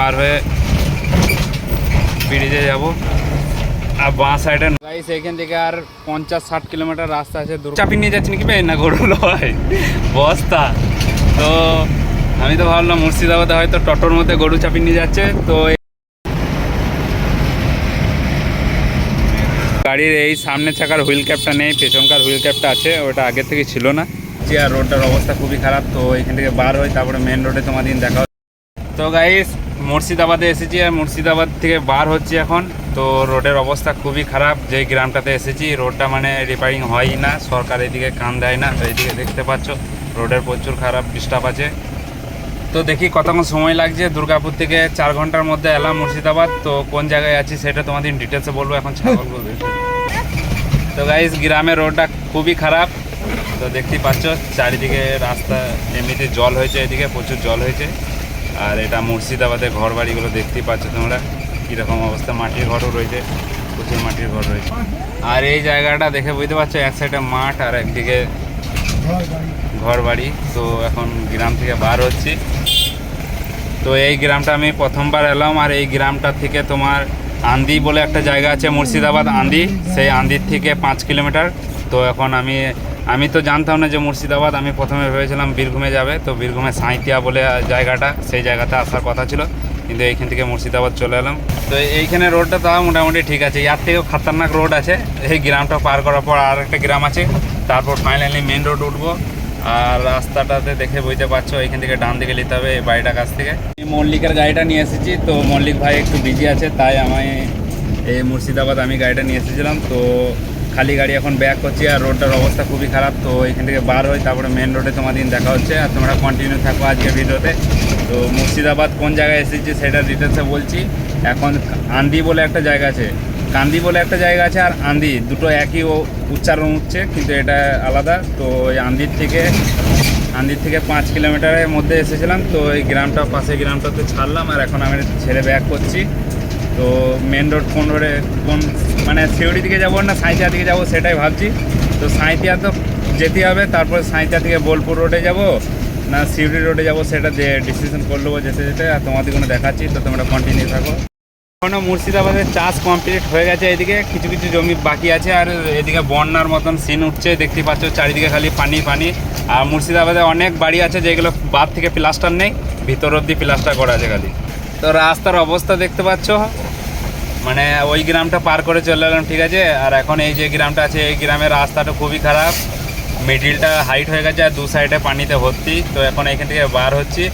পার হয়ে ব্রিজে যাব। আর বাঁ সাইডে গাইস এখান থেকে আর পঞ্চাশ ষাট কিলোমিটার রাস্তা আছে দূর। চাপি নিয়ে যাচ্ছেন কি ভাই? না গরুল হয় বস্তা। তো আমি তো ভাবলাম মুর্শিদাবাদে হয়তো টোটোর মধ্যে গরু চাপি নিয়ে যাচ্ছে। তো গাড়ির এই সামনে চাকার হুইল ক্যাপটা নেই পেছনকার হুইল ক্যাপটা আছে ওটা আগে থেকে ছিল না। যে আর রোডটার অবস্থা খুবই খারাপ তো এখান থেকে বার হই তারপরে মেন রোডে তোমাদের দেখা হবে। তো গাইস মুর্শিদাবাদে এসেছি আর মুর্শিদাবাদ থেকে বার হচ্ছি এখন। তো রোডের অবস্থা খুবই খারাপ যে গ্রামটাতে এসেছি, রোডটা মানে রিপেয়ারিং হয়ই না, সরকার এদিকে কান দেয় না, তো এইদিকে দেখতে পাচ্ছ, রোডের প্রচুর খারাপ ডিস্টার্ব আছে। তো দেখি কতক্ষণ সময় লাগছে, দুর্গাপুর থেকে চার ঘণ্টার মধ্যে এলাম মুর্শিদাবাদ, তো কোন জায়গায় আছি সেটা তোমাদের ডিটেলসে বলব, এখন ছাগল বলবে। তো গাইস গ্রামের রোডটা খুবই খারাপ, তো দেখতেই পাচ্ছ, চারিদিকে রাস্তা, এমনিতে জল হয়েছে এদিকে, প্রচুর জল হয়েছে। আর এটা মুর্শিদাবাদে ঘর বাড়িগুলো দেখতেই পাচ্ছ তোমরা। কীরকম অবস্থা? মাটির ঘরও রয়েছে, প্রচুর মাটির ঘর রয়েছে। আর এই জায়গাটা দেখে বুঝতে পারছ, এক সাইডে মাঠ আর একদিকে ঘর বাড়ি তো এখন গ্রাম থেকে বার হচ্ছি। তো এই গ্রামটা আমি প্রথমবার এলাম আর এই গ্রামটা থেকে তোমার আন্দি বলে একটা জায়গা আছে মুর্শিদাবাদ আন্দি। সেই আন্দির থেকে পাঁচ কিলোমিটার। তো এখন আমি আমি তো জানতাম না যে মুর্শিদাবাদ, আমি প্রথমে ভেবেছিলাম বীরভূমে যাবে, তো বীরভূমে সাঁইতিয়া বলে জায়গাটা, সেই জায়গাতে আসার কথা ছিল, কিন্তু এইখান থেকে মুর্শিদাবাদ চলে এলাম। তো এইখানে রোডটা তাও মোটামুটি ঠিক আছে, ইয়ার থেকেও খাতারনাক রোড আছে, এই গ্রামটা পার করার পর আর একটা গ্রাম আছে, তারপর ফাইনালি মেন রোড উঠবো, আর রাস্তাটাতে দেখে বুঝতে পারছ এখান থেকে ডান দিকে নিতে হবে এই বাড়িটার কাছ থেকে। আমি মল্লিকের গাড়িটা নিয়ে এসেছি, তো মল্লিক ভাই একটু বিজি আছে, তাই আমি এই মুর্শিদাবাদ আমি গাড়িটা নিয়ে এসেছিলাম, তো খালি গাড়ি এখন ব্যাক করছি আর রোডটার অবস্থা খুবই খারাপ, তো এখান থেকে বার হই, তারপরে মেন রোডে তোমাদের দেখা হচ্ছে আর তোমরা কন্টিনিউ থাকো আজকের ভিডিওতে। তো মুর্শিদাবাদ কোন জায়গায় এসেছি সেটা ডিটেলসে বলছি। এখন আন্দি বলে একটা জায়গা আছে। কান্দি বলে একটা জায়গা আছে আর আন্দি, দুটো একই ও উচ্চারণ হচ্ছে, কিন্তু এটা আলাদা। তো ওই আন্দির থেকে আন্দির থেকে পাঁচ কিলোমিটারের মধ্যে এসেছিলাম, তো এই গ্রামটা পাশে গ্রামটাতে ছাড়লাম আর এখন আমি ছেড়ে ব্যাক করছি। তো মেন রোড কোন রোডে কোন মানে সিউড়ি দিকে যাব না সাঁইতিয়া দিকে যাব সেটাই ভাবছি। তো সাঁইতিয়া তো যেতে হবে, তারপরে সাঁইতিয়া থেকে বোলপুর রোডে যাব, না সিউড়ি রোডে যাব সেটা যে ডিসিশন করে নেব যেতে যেতে, আর তোমাদের কোনো দেখাচ্ছি, তো তোমরা কন্টিনিউ থাকো। এখনও মুর্শিদাবাদের চাষ কমপ্লিট হয়ে গেছে এদিকে, কিছু কিছু জমি বাকি আছে, আর এদিকে বন্যার মতন সিন উঠছে, দেখতে পাচ্ছ চারিদিকে খালি পানি পানি। আর মুর্শিদাবাদে অনেক বাড়ি আছে যেগুলো বাদ থেকে প্লাস্টার নেই, ভিতর অব্দি প্লাস্টার করা আছে খালি। তো রাস্তার অবস্থা দেখতে পাচ্ছ? মানে ওই গ্রামটা পার করে চলে এলাম ঠিক আছে? আর এখন এই যে গ্রামটা আছে, এই গ্রামের রাস্তাটা খুবই খারাপ। মিডিলটা হাইট হয়ে গেছে আর দু সাইডে পানিতে ভর্তি। তো এখন এখান থেকে বার হচ্ছি।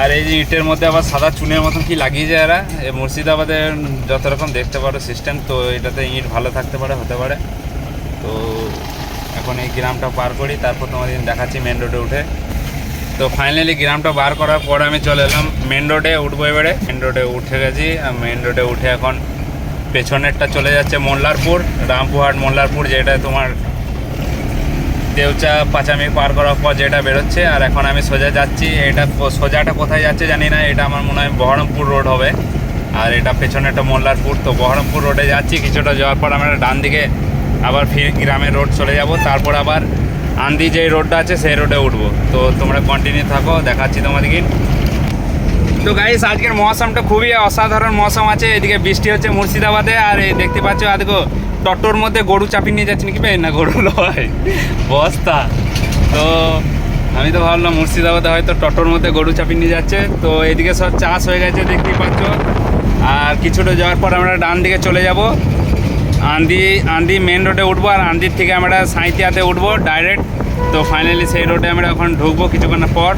আর এই যে ইটের মধ্যে আবার সাদা চুনের মতন কি লাগিয়ে যায় এরা? এই মুর্শিদাবাদে যত রকম দেখতে পারো সিস্টেম তো এটাতে ইট ভালো থাকতে পারে, হতে পারে। তো এখন এই গ্রামটা পার করি, তারপর তোমাদের দেখাচ্ছি মেন রোডে উঠে। তো ফাইনালি গ্রামটা বার করার পর আমি চলে এলাম মেন রোডে উঠবো এবারে। মেন রোডে উঠে গেছি। মেন রোডে উঠে এখন পেছনেরটা চলে যাচ্ছে মোল্লারপুর, রামপুরহাট মোল্লারপুর, যেটা তোমার দেউচা পাঁচামি পার করার পর যেটা বেরোচ্ছে। আর এখন আমি সোজা যাচ্ছি। এটা সোজাটা কোথায় যাচ্ছে জানি না। এটা আমার মনে হয় বহরমপুর রোড হবে। আর এটা পেছনে একটা মোল্লারপুর। তো বহরমপুর রোডে যাচ্ছি। কিছুটা যাওয়ার পর আমরা ডান দিকে আবার ফির গ্রামের রোড চলে যাব। তারপর আবার আন্দি যে রোডটা আছে, সেই রোডে উঠবো। তো তোমরা কন্টিনিউ থাকো, দেখাচ্ছি তোমাদেরকে। তো গাইস আজকের মৌসুমটা খুবই অসাধারণ মৌসুম আছে। এদিকে বৃষ্টি হচ্ছে মুর্শিদাবাদে, আর এই দেখতে পাচ্ছ আদিকে টটোর মধ্যে গরু চাপি নিয়ে যাচ্ছে নাকি ভাই না, গরু লয় বস্তা। তো আমি তো ভাবলাম মুর্শিদাবাদে হয়তো টটোর মধ্যে গরু চাপি নিয়ে যাচ্ছে। তো এদিকে সব চাষ হয়ে গেছে, দেখতেই পাচ্ছ। আর কিছুটা যাওয়ার পর আমরা ডান দিকে চলে যাব। আন্দি আন্দি মেন রোডে উঠবো আর আন্দির থেকে আমরা সাঁইতিয়াতে উঠবো ডাইরেক্ট তো ফাইনালি সেই রোডে আমরা এখন ঢুকবো কিছুক্ষণ পর।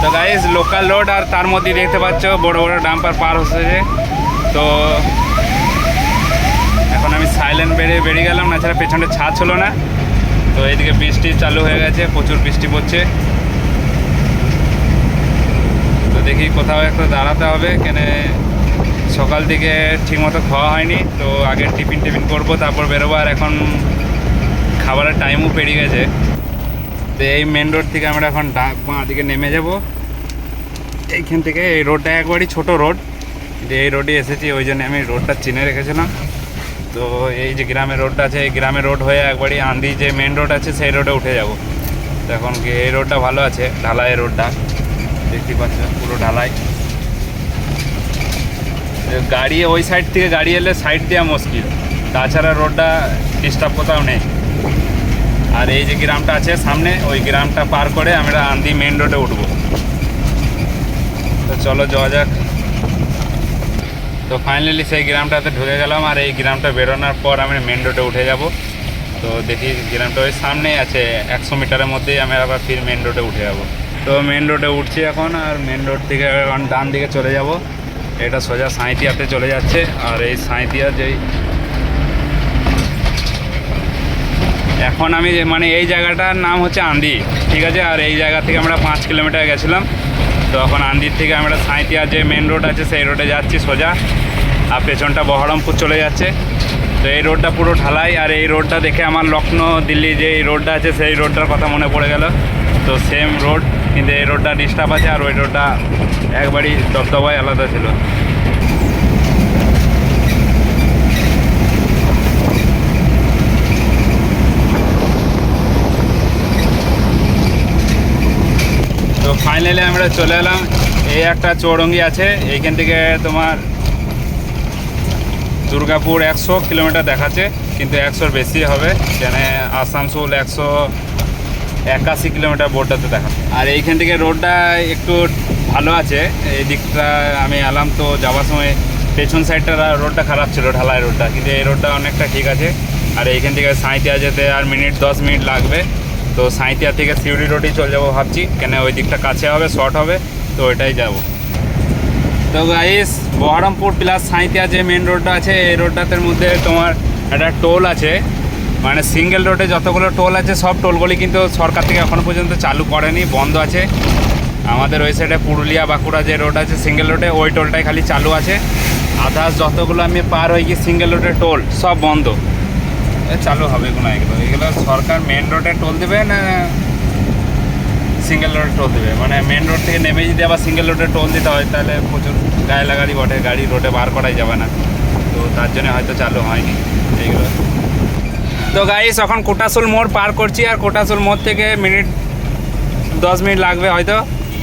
তো গাইস লোকাল রোড আর তার মধ্যে দেখতে পাচ্ছ, বড় বড় ডাম্পার পার হচ্ছে তো এখন আমি সাইলেন্ট বেরিয়ে বেরিয়ে গেলাম না ছাড়া পেছনে ছাদ ছিল না। তো এইদিকে বৃষ্টি চালু হয়ে গেছে, প্রচুর বৃষ্টি পড়ছে। তো দেখি কোথাও একটু দাঁড়াতে হবে, কেন সকাল থেকে ঠিকমতো খাওয়া হয়নি, তো আগে টিফিন টিফিন করব, তারপর বেরোবো, আর এখন খাবারের টাইমও পেরিয়ে গেছে। তো এই মেন রোড থেকে আমরা এখন ডাক বাঁ দিকে নেমে যাব। এইখান থেকে এই রোডটা একবারই ছোট রোড যে এই রোডে এসেছি, ওই জন্য আমি রোডটা চিনে রেখেছিলাম। তো এই যে গ্রামের রোডটা আছে, এই গ্রামের রোড হয়ে একবারই আন্দি যে মেন রোড আছে, সেই রোডে উঠে যাব। তো এখন এই রোডটা ভালো আছে, ঢালাই রোডটা দেখতে পাচ্ছ, পুরো ঢালাই। গাড়ি ওই সাইড থেকে গাড়ি এলে সাইড দেওয়া মুশকিল। তাছাড়া রোডটা ডিস্টার্ব কোথাও নেই। আর এই যে গ্রামটা আছে, সামনে ওই গ্রামটা পার করে আমরা আন্দি মেন রোডে উঠবো। তো চলো যাওয়া যাক। তো ফাইনালি সেই গ্রামটাতে ঢুকে গেলাম আর এই গ্রামটা বেরোনোর পর আমি মেন রোডে উঠে যাব। তো দেখি গ্রামটা ওই সামনেই আছে, একশো মিটারের মধ্যেই আমি আবার ফির মেন রোডে উঠে যাব। তো মেন রোডে উঠছি এখন আর মেন রোড থেকে ডান দিকে চলে যাব। এটা সোজা সাঁইতিয়াতে চলে যাচ্ছে, আর এই সাঁইতিয়া যেই এখন আমি মানে এই জায়গাটার নাম হচ্ছে আন্দি, ঠিক আছে? আর এই জায়গা থেকে আমরা পাঁচ কিলোমিটার গেছিলাম। তো এখন আন্দির থেকে আমরা সাঁইতিয়া যে মেন রোড আছে, সেই রোডে যাচ্ছি সোজা। আর পেছনটা বহরমপুর চলে যাচ্ছে। তো এই রোডটা পুরো ঢালাই, আর এই রোডটা দেখে আমার লখনৌ দিল্লি যে এই রোডটা আছে, সেই রোডটার কথা মনে পড়ে গেল। তো সেম রোড কিন্তু এই রোডটা ডিস্টার্ব আছে, আর ওই রোডটা একবারই দবদবায় আলাদা ছিল। তো ফাইনালি আমরা চলে এলাম। এই একটা চৌরঙ্গি আছে, এইখান থেকে তোমার দুর্গাপুর একশো কিলোমিটার দেখাচ্ছে, কিন্তু একশোর বেশি হবে। কেন আসানসোল একশো একাশি কিলোমিটার বোর্ডটাতে দেখা আর এইখান থেকে রোডটা একটু ভালো আছে। এই দিকটা আমি এলাম তো যাওয়ার সময় পেছন সাইডটা রোডটা খারাপ ছিল, ঢালাই রোডটা কিন্তু এই রোডটা অনেকটা ঠিক আছে। আর এইখান থেকে সাঁইতিয়া যেতে আর মিনিট দশ মিনিট লাগবে। তো সাঁইতিয়া থেকে সিউড়ি রোডেই চলে যাব ভাবছি। কেন ওই দিকটা কাছে হবে শর্ট হবে, তো ওইটাই যাব। তো গাইস বহরমপুর প্লাস সাঁইতিয়া যে মেন রোডটা আছে, এই রোডটাতে মধ্যে তোমার একটা টোল আছে। মানে সিঙ্গেল রোডে যতগুলো টোল আছে, সব টোলগুলি কিন্তু সরকার থেকে এখনও পর্যন্ত চালু করেনি, বন্ধ আছে। আমাদের ওই সাইডে পুরুলিয়া বাঁকুড়া যে রোড আছে সিঙ্গেল রোডে ওই টোলটাই খালি চালু আছে। আদার্স যতগুলো আমি পার হয়ে গিয়ে সিঙ্গেল রোডের টোল সব বন্ধ। চালু হবে কোনো এগুলো এগুলো সরকার মেন রোডে টোল দেবে না সিঙ্গেল রোডে টোল দেবে? মানে মেন রোড থেকে নেমে যদি আবার সিঙ্গেল রোডে টোল দিতে হয়, তাহলে প্রচুর গায়ে লাগারি বটে, গাড়ি রোডে বার করাই যাবে না। তো তার জন্য হয়তো চালু হয়নি এইগুলো। তো গাইস এখন কোটাসুল মোড় পার করছি, আর কোটাসুল মোড় থেকে মিনিট দশ মিনিট লাগবে হয়তো।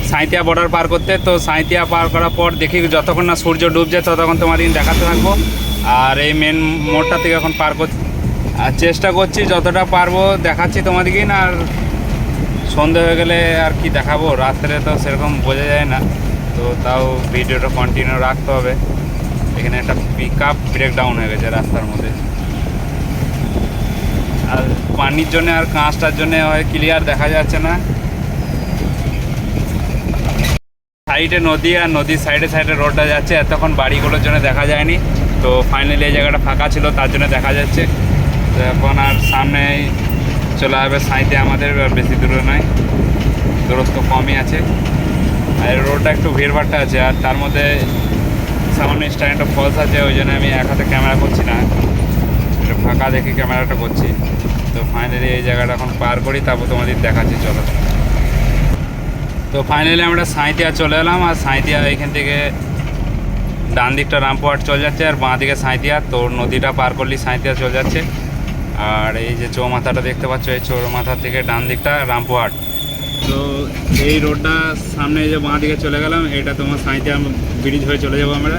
সাঁইতিয়া বর্ডার পার করতে। তো সাঁইতিয়া পার করার পর দেখি যতক্ষণ না সূর্য ডুবছে ততক্ষণ তোমাদের দেখাতে থাকব। আর এই মেন মোড়টা থেকে এখন পার করছি। আর চেষ্টা করছি যতটা পারব দেখাচ্ছি তোমাদেরকে না, আর সন্ধে হয়ে গেলে আর কি দেখাবো? রাত্রে তো সেরকম বোঝা যায় না। তো তাও ভিডিওটা কন্টিনিউ রাখতে হবে। এখানে একটা পিক আপ ব্রেকডাউন হয়ে গেছে রাস্তার মধ্যে। আর পানির জন্য আর কাঁচটার জন্য হয় ক্লিয়ার দেখা যাচ্ছে না। সাইডে নদী আর নদীর সাইডে সাইডে রোডটা যাচ্ছে, এতক্ষণ বাড়িগুলোর জন্য দেখা যায়নি। তো ফাইনালি এই জায়গাটা ফাঁকা ছিল, তার জন্য দেখা যাচ্ছে। তো এখন আর সামনে চলে আসবে সাইডে আমাদের বেশি দূরে নয়। দূরত্ব কমই আছে। আর রোডটা একটু ভিড়ভাড়টা আছে, আর তার মধ্যে সামান্য স্ট্যান্ড অফ ফলস আছে, ওই জন্য আমি এক হাতে ক্যামেরা করছি না। একটু ফাঁকা দেখে ক্যামেরাটা করছি। তো ফাইনালি এই জায়গাটা এখন পার করি, তারপর তোমাদের দেখাচ্ছি, চলো। তো ফাইনালি আমরা সাঁইতিয়া চলে এলাম, আর সাঁইতিয়া এখান থেকে ডান দিকটা রামপুরহাট চলে যাচ্ছে, আর বাঁ দিকে সাঁইতিয়া তো নদীটা পার করলেই সাঁইতিয়া চলে যাচ্ছে। আর এই যে চৌমাথাটা দেখতে পাচ্ছ, এই চৌমাথা থেকে ডান দিকটা রামপুরহাট। তো এই রোডটা সামনে যে বাঁ দিকে চলে গেলাম, এটা তোমার সাঁইতিয়া ব্রিজ হয়ে চলে যাব আমরা,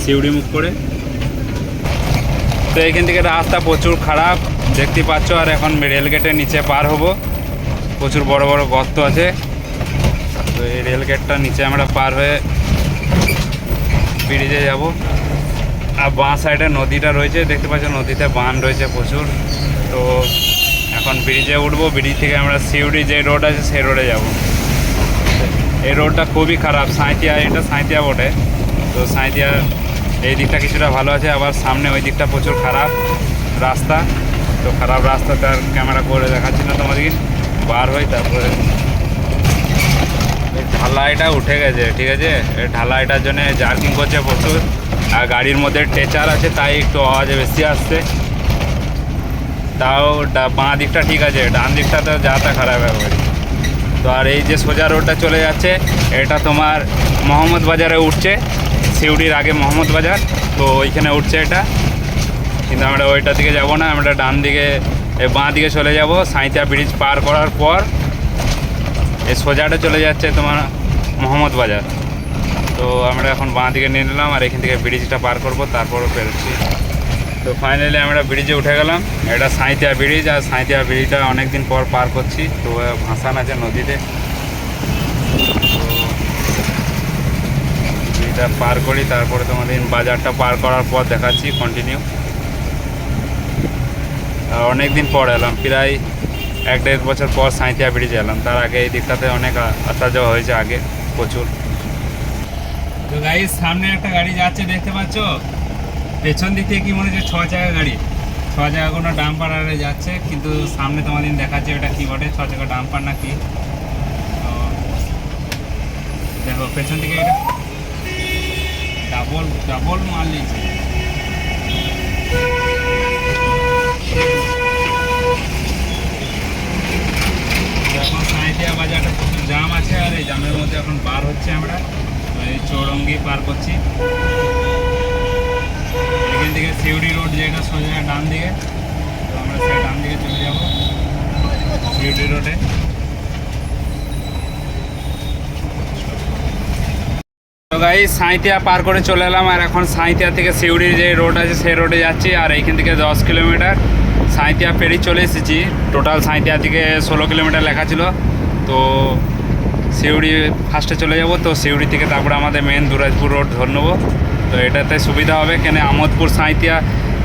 সিউড়ি মুখ করে। তো এখান থেকে রাস্তা প্রচুর খারাপ, দেখতে পাচ্ছ, আর এখন রেল গেটের নিচে পার হব। প্রচুর বড় বড় গর্ত আছে। তো এই রেল গেটটা নিচে আমরা পার হয়ে ব্রিজে যাব। আর বাঁ সাইডে নদীটা রয়েছে, দেখতে পাচ্ছ নদীতে বান রয়েছে প্রচুর। তো এখন ব্রিজে উঠবো ব্রিজ থেকে আমরা সিউড়ি যে রোড আছে সেই রোডে যাব। এই রোডটা খুবই খারাপ সাঁইতিয়া এটা সাঁইতিয়া বটে। তো সাঁইতিয়া এই দিকটা কিছুটা ভালো আছে, আবার সামনে ওই দিকটা প্রচুর খারাপ রাস্তা। তো খারাপ রাস্তাতে আর ক্যামেরা করে দেখাচ্ছি না তোমাদেরকে। বার হই তারপরে ঢালাইটা উঠে গেছে, ঠিক আছে? ঢালাইটার জন্য জার্কিং করছে প্রচুর। আর গাড়ির মধ্যে টেচার আছে, তাই একটু আওয়াজ বেশি আসছে। তাও বাঁ দিকটা ঠিক আছে, ডান দিকটা তো যাতা খারাপ একবারে তো আর এই যে সোজা রোডটা চলে যাচ্ছে, এটা তোমার মোহাম্মদ বাজারে উঠছে। সিউড়ির আগে মোহাম্মদ বাজার, তো ওইখানে উঠছে এটা। কিন্তু আমরা ওইটা দিকে যাব না, আমরা ডান দিকে বাঁ দিকে চলে যাব সাঁইতিয়া ব্রিজ পার করার পর। এই সোজাটা চলে যাচ্ছে তোমার মোহাম্মদ বাজার। তো আমরা এখন বাঁ দিকে নিয়ে নিলাম আর এখান থেকে ব্রিজটা পার করব, তারপরও বেরোচ্ছি তো ফাইনালি আমরা ব্রিজে উঠে গেলাম। এটা সাঁইতিয়া ব্রিজ আর সাঁইতিয়া ব্রিজটা অনেকদিন পর পার করছি। তো ভাসান আছে নদীতে। এটা পার করি, তারপরে তোমাদের বাজারটা পার করার পর দেখাচ্ছি কন্টিনিউ অনেক দিন পর এলাম, প্রায় এক দেড় বছর পর সাঁইতিয়া ব্রিজে এলাম। তার আগে এই দিকটাতে অনেক আসা যাওয়া হয়েছে আগে প্রচুর। তো গাড়ি সামনে একটা গাড়ি যাচ্ছে, দেখতে পাচ্ছ? পেছন দিক থেকে কি মনে হচ্ছে ছ চাকা গাড়ি? ছ চাকা কোনো ডাম্পার আরে যাচ্ছে, কিন্তু সামনে তোমাদের দেখাচ্ছে ওটা কি বটে, ছ চাকা ডাম্পার না কি? দেখো, পেছন দিকে এটা ডাবল ডাবল মাল নিয়েছে এখন সাঁইতিয়া বাজারটা প্রচুর জাম আছে আর এই জামের মধ্যে এখন পার হচ্ছে আমরা। এই চৌরঙ্গি পার করছি। এখান থেকে সিউড়ি রোড যেটা সোজা ডান দিকে, তো আমরা সেই ডান দিকে চলে যাব সিউড়ি রোডে। গাই সাঁইতিয়া পার করে চলে এলাম আর এখন সাঁইতিয়া থেকে সিউড়ির যে রোড আছে সেই রোডে যাচ্ছি আর এইখান থেকে দশ কিলোমিটার। সাঁইতিয়া পেরিয়ে চলে এসেছি। টোটাল সাঁইতিয়া থেকে ষোলো কিলোমিটার লেখা ছিল। তো সিউড়ি ফার্স্টে চলে যাব, তো সিউড়ি থেকে তারপরে আমাদের মেন দুরাজপুর রোড ধরে নেব। তো এটাতে সুবিধা হবে, কেন আমোদপুর সাঁইতিয়া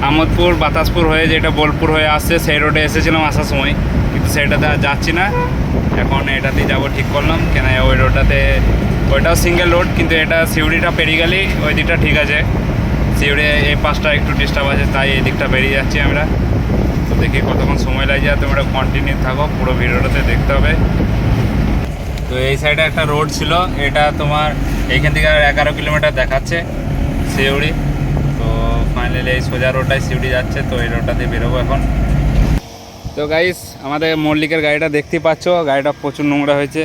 আমোদপুর বাতাসপুর হয়ে যেটা বোলপুর হয়ে আসছে, সেই রোডে এসেছিলাম আসার সময়। কিন্তু সেটাতে আর যাচ্ছি না। এখন এটাতেই যাব ঠিক করলাম, কেন ওই রোডটাতে ওইটাও সিঙ্গেল রোড কিন্তু এটা সিউড়িটা পেরিয়ে গেলেই ওই দিকটা ঠিক আছে। সিউড়ি এই পাশটা একটু ডিস্টার্ব আছে, তাই এই দিকটা বেরিয়ে যাচ্ছি আমরা। তো দেখি কতক্ষণ সময় লাগে, তোমরা কন্টিনিউ থাকো, পুরো ভিডিওটাতে দেখতে হবে। তো এই সাইডে একটা রোড ছিল, এটা তোমার এইখান থেকে আর এগারো কিলোমিটার দেখাচ্ছে সিউড়ি। তো ফাইনালি এই সোজা রোডটাই সিউড়ি যাচ্ছে, তো এই রোডটা দিয়ে বেরোবো এখন। তো গাইস আমাদের মল্লিকের গাড়িটা দেখতেই পাচ্ছ, গাড়িটা প্রচুর নোংরা হয়েছে।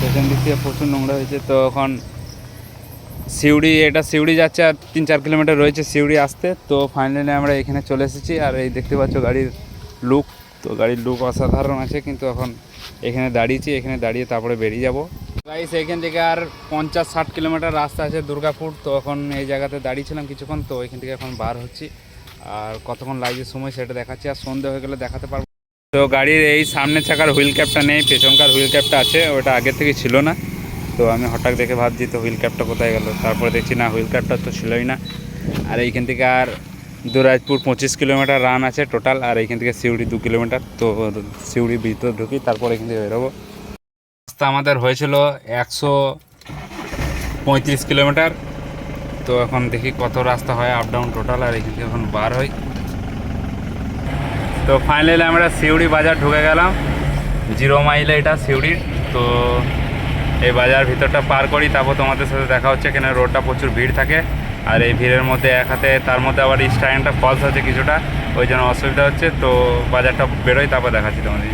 পেছন দিক থেকে প্রচুর নোংরা হয়েছে, তো এখন সিউড়ি, এটা সিউড়ি যাচ্ছে আর তিন চার কিলোমিটার রয়েছে সিউড়ি আসতে। তো ফাইনালি আমরা এখানে চলে এসেছি, আর এই দেখতে পাচ্ছ গাড়ির লুক তো গাড়ির লুক অসাধারণ আছে, কিন্তু এখন এখানে দাঁড়িয়েছি, এখানে দাঁড়িয়ে তারপরে বেরিয়ে যাব। গাইস এখান থেকে আর পঞ্চাশ ষাট কিলোমিটার রাস্তা আছে দুর্গাপুর, তো এখন এই জায়গাতে দাঁড়িয়েছিলাম কিছুক্ষণ, তো এখান থেকে এখন বার হচ্ছি। আর কতক্ষণ লাগছে সময় সেটা দেখাচ্ছি, আর সন্ধে হয়ে গেলে দেখাতে পারব। তো গাড়ির এই সামনে চাকার হুইল ক্যাপটা নেই, পেছনকার হুইল ক্যাপটা আছে, ওটা আগে থেকে ছিল না। তো আমি হঠাৎ দেখে ভাবছি তো হুইল ক্যাপটা কোথায় গেল, তারপরে দেখছি না, হুইল ক্যাপটা তো ছিলই না। আর এইখান থেকে আর দুরাজপুর পঁচিশ কিলোমিটার রান আছে টোটাল আর এইখান থেকে সিউড়ি দু কিলোমিটার। তো সিউড়ি ভিতর ঢুকি, তারপর এখান থেকে বেরোবো। রাস্তা আমাদের হয়েছিল একশো পঁয়ত্রিশ কিলোমিটার। তো এখন দেখি কত রাস্তা হয় আপ ডাউন টোটাল আর এখান থেকে এখন বার হই। তো ফাইনালি আমরা সিউড়ি বাজার ঢুকে গেলাম। জিরো মাইলে এটা সিউড়ির। তো এই বাজার ভিতরটা পার করি, তারপর তোমাদের সাথে দেখা হচ্ছে, কেন রোডটা প্রচুর ভিড় থাকে। আর এই ভিড়ের মধ্যে এক হাতে, তার মধ্যে আবার স্ট্যান্ডটা ফলস আছে কিছুটা, ওই জন্য অসুবিধা হচ্ছে। তো বাজারটা বেরোয়, তারপর দেখাচ্ছি তোমাদের।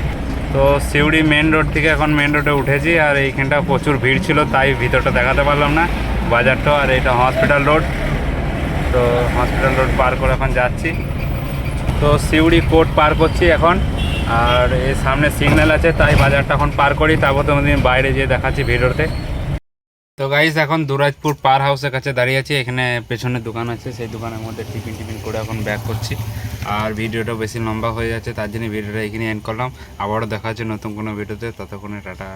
তো সিউড়ি মেন রোড থেকে এখন মেন রোডে উঠেছি, আর এইখানটা প্রচুর ভিড় ছিল, তাই ভিতরটা দেখাতে পারলাম না। বাজারটা, আর এটা হসপিটাল রোড তো হসপিটাল রোড পার করে এখন যাচ্ছি। তো সিউড়ি কোর্ট পার করছি এখন, আর এর সামনে সিগন্যাল আছে, তাই বাজারটা এখন পার করি, তারপর তোমাদের বাইরে যেয়ে দেখাচ্ছি ভিডিওতে। তো গাইস এখন দুরাজপুর পার হাউসের কাছে দাঁড়িয়ে আছি। এখানে পেছনে দোকান আছে, সেই দোকানের মধ্যে টিফিন টিফিন করে এখন ব্যাক করছি। আর ভিডিওটা বেশি লম্বা হয়ে যাচ্ছে, তার জন্য ভিডিওটা এখানে এন্ড করলাম। আবারও দেখা যাচ্ছে নতুন কোনো ভিডিওতে, ততক্ষণে টাটা।